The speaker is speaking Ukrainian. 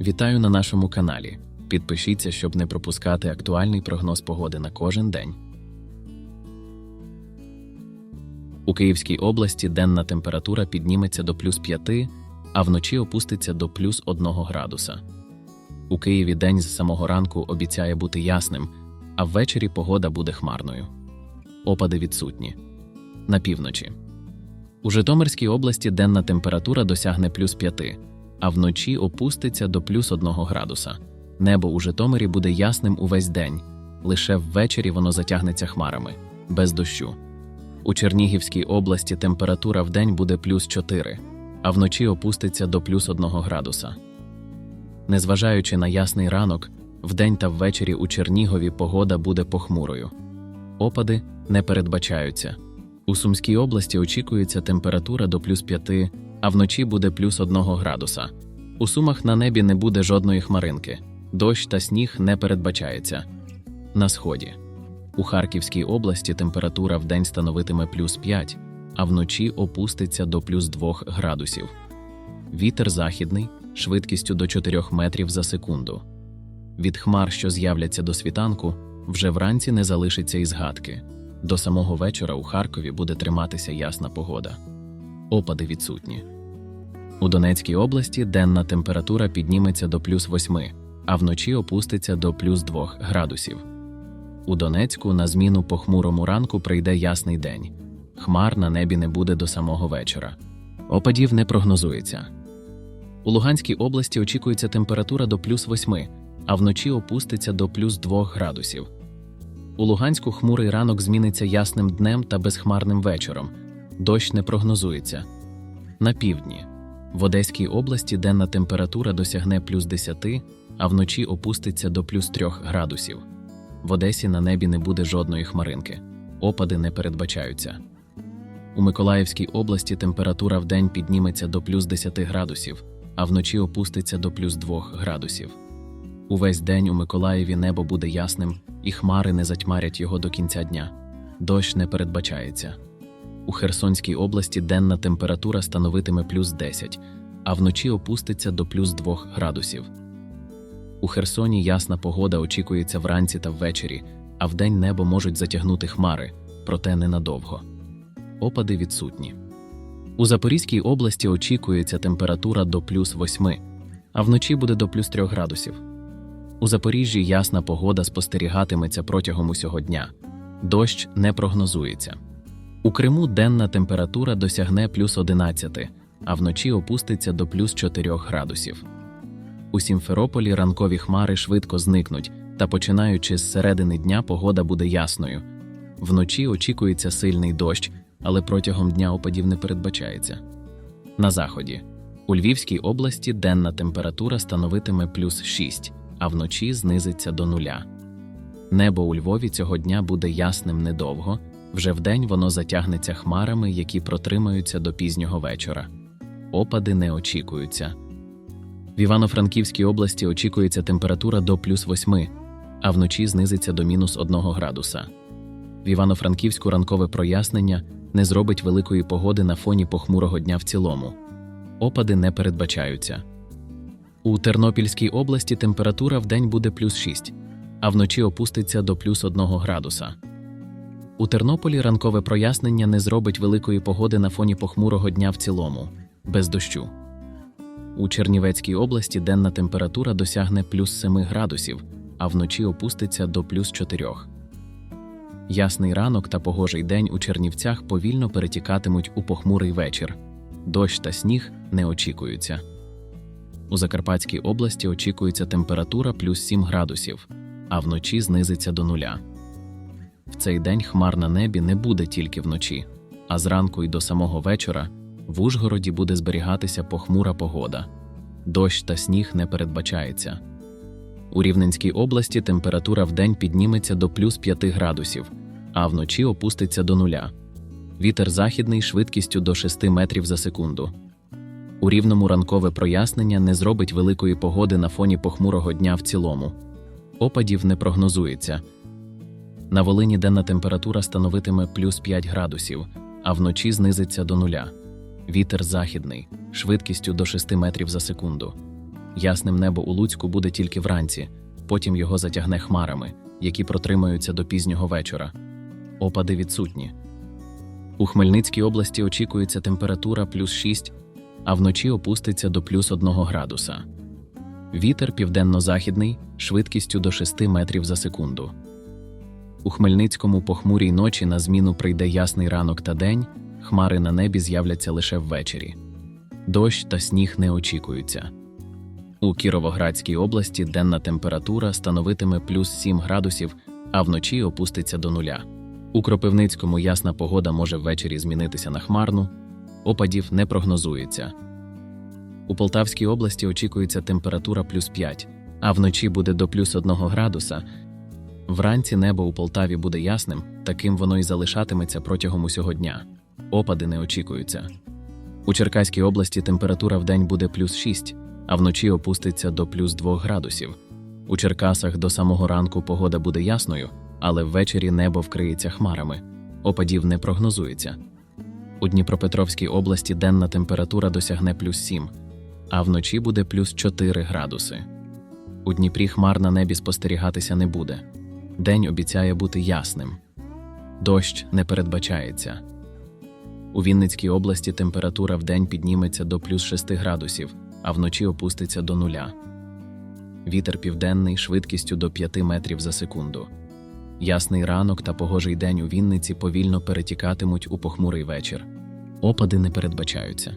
Вітаю на нашому каналі. Підпишіться, щоб не пропускати актуальний прогноз погоди на кожен день. У Київській області денна температура підніметься до плюс 5, а вночі опуститься до плюс 1 градуса. У Києві день з самого ранку обіцяє бути ясним, а ввечері погода буде хмарною. Опади відсутні. На півночі. У Житомирській області денна температура досягне плюс 5, а вночі опуститься до плюс 1 градуса. Небо у Житомирі буде ясним увесь день, лише ввечері воно затягнеться хмарами, без дощу. У Чернігівській області температура вдень буде плюс 4, а вночі опуститься до плюс 1 градуса. Незважаючи на ясний ранок, вдень та ввечері у Чернігові погода буде похмурою. Опади не передбачаються. У Сумській області очікується температура до плюс 5, а вночі буде плюс 1 градуса. У Сумах на небі не буде жодної хмаринки. Дощ та сніг не передбачається. На сході. У Харківській області температура вдень становитиме плюс 5, а вночі опуститься до плюс 2 градусів. Вітер західний швидкістю до 4 метрів за секунду. Від хмар, що з'являться до світанку, вже вранці не залишиться і згадки. До самого вечора у Харкові буде триматися ясна погода. Опади відсутні. У Донецькій області денна температура підніметься до плюс 8, а вночі опуститься до плюс 2 градусів. У Донецьку на зміну похмурому ранку прийде ясний день. Хмар на небі не буде до самого вечора. Опадів не прогнозується. У Луганській області очікується температура до плюс 8, а вночі опуститься до плюс 2 градусів. У Луганську хмурий ранок зміниться ясним днем та безхмарним вечором. Дощ не прогнозується. На півдні. В Одеській області денна температура досягне плюс 10, а вночі опуститься до плюс 3 градусів. В Одесі на небі не буде жодної хмаринки. Опади не передбачаються. У Миколаївській області температура вдень підніметься до плюс 10 градусів, а вночі опуститься до плюс 2 градусів. Увесь день у Миколаєві небо буде ясним, і хмари не затьмарять його до кінця дня. Дощ не передбачається. У Херсонській області денна температура становитиме плюс 10, а вночі опуститься до плюс 2 градусів. У Херсоні ясна погода очікується вранці та ввечері, а вдень небо можуть затягнути хмари, проте ненадовго. Опади відсутні. У Запорізькій області очікується температура до плюс 8, а вночі буде до плюс 3 градусів. У Запоріжжі ясна погода спостерігатиметься протягом усього дня. Дощ не прогнозується. У Криму денна температура досягне плюс 11, а вночі опуститься до плюс 4 градусів. У Сімферополі ранкові хмари швидко зникнуть, та починаючи з середини дня погода буде ясною. Вночі очікується сильний дощ, але протягом дня опадів не передбачається. На заході. У Львівській області денна температура становитиме плюс 6, а вночі знизиться до нуля. Небо у Львові цього дня буде ясним недовго, вже вдень воно затягнеться хмарами, які протримаються до пізнього вечора. Опади не очікуються. В Івано-Франківській області очікується температура до плюс 8, а вночі знизиться до мінус 1 градуса. В Івано-Франківську ранкове прояснення не зробить великої погоди на фоні похмурого дня в цілому. Опади не передбачаються. У Тернопільській області температура вдень буде плюс 6, а вночі опуститься до плюс 1 градуса. У Тернополі ранкове прояснення не зробить великої погоди на фоні похмурого дня в цілому, без дощу. У Чернівецькій області денна температура досягне плюс 7 градусів, а вночі опуститься до плюс 4. Ясний ранок та погожий день у Чернівцях повільно перетікатимуть у похмурий вечір. Дощ та сніг не очікуються. У Закарпатській області очікується температура плюс 7 градусів, а вночі знизиться до нуля. В цей день хмар на небі не буде тільки вночі, а зранку й до самого вечора в Ужгороді буде зберігатися похмура погода. Дощ та сніг не передбачається. У Рівненській області температура вдень підніметься до плюс 5 градусів, а вночі опуститься до нуля. Вітер західний швидкістю до 6 метрів за секунду. У рівному ранкове прояснення не зробить великої погоди на фоні похмурого дня в цілому. Опадів не прогнозується. На Волині денна температура становитиме плюс 5 градусів, а вночі знизиться до нуля. Вітер західний, швидкістю до 6 метрів за секунду. Ясним небо у Луцьку буде тільки вранці, потім його затягне хмарами, які протримаються до пізнього вечора. Опади відсутні. У Хмельницькій області очікується температура плюс 6, а вночі опуститься до плюс 1 градуса. Вітер південно-західний швидкістю до 6 метрів за секунду. У Хмельницькому похмурій ночі на зміну прийде ясний ранок та день, хмари на небі з'являться лише ввечері. Дощ та сніг не очікуються. У Кіровоградській області денна температура становитиме плюс 7 градусів, а вночі опуститься до нуля. У Кропивницькому ясна погода може ввечері змінитися на хмарну, опадів не прогнозується. У Полтавській області очікується температура плюс 5, а вночі буде до плюс 1 градуса. Вранці небо у Полтаві буде ясним, таким воно і залишатиметься протягом усього дня. Опади не очікуються. У Черкаській області температура вдень буде плюс 6, а вночі опуститься до плюс 2 градусів. У Черкасах до самого ранку погода буде ясною, але ввечері небо вкриється хмарами. Опадів не прогнозується. У Дніпропетровській області денна температура досягне плюс 7, а вночі буде плюс 4 градуси. У Дніпрі хмар на небі спостерігатися не буде. День обіцяє бути ясним. Дощ не передбачається. У Вінницькій області температура вдень підніметься до плюс 6 градусів, а вночі опуститься до нуля. Вітер південний швидкістю до 5 метрів за секунду. Ясний ранок та погожий день у Вінниці повільно перетікатимуть у похмурий вечір. Опади не передбачаються.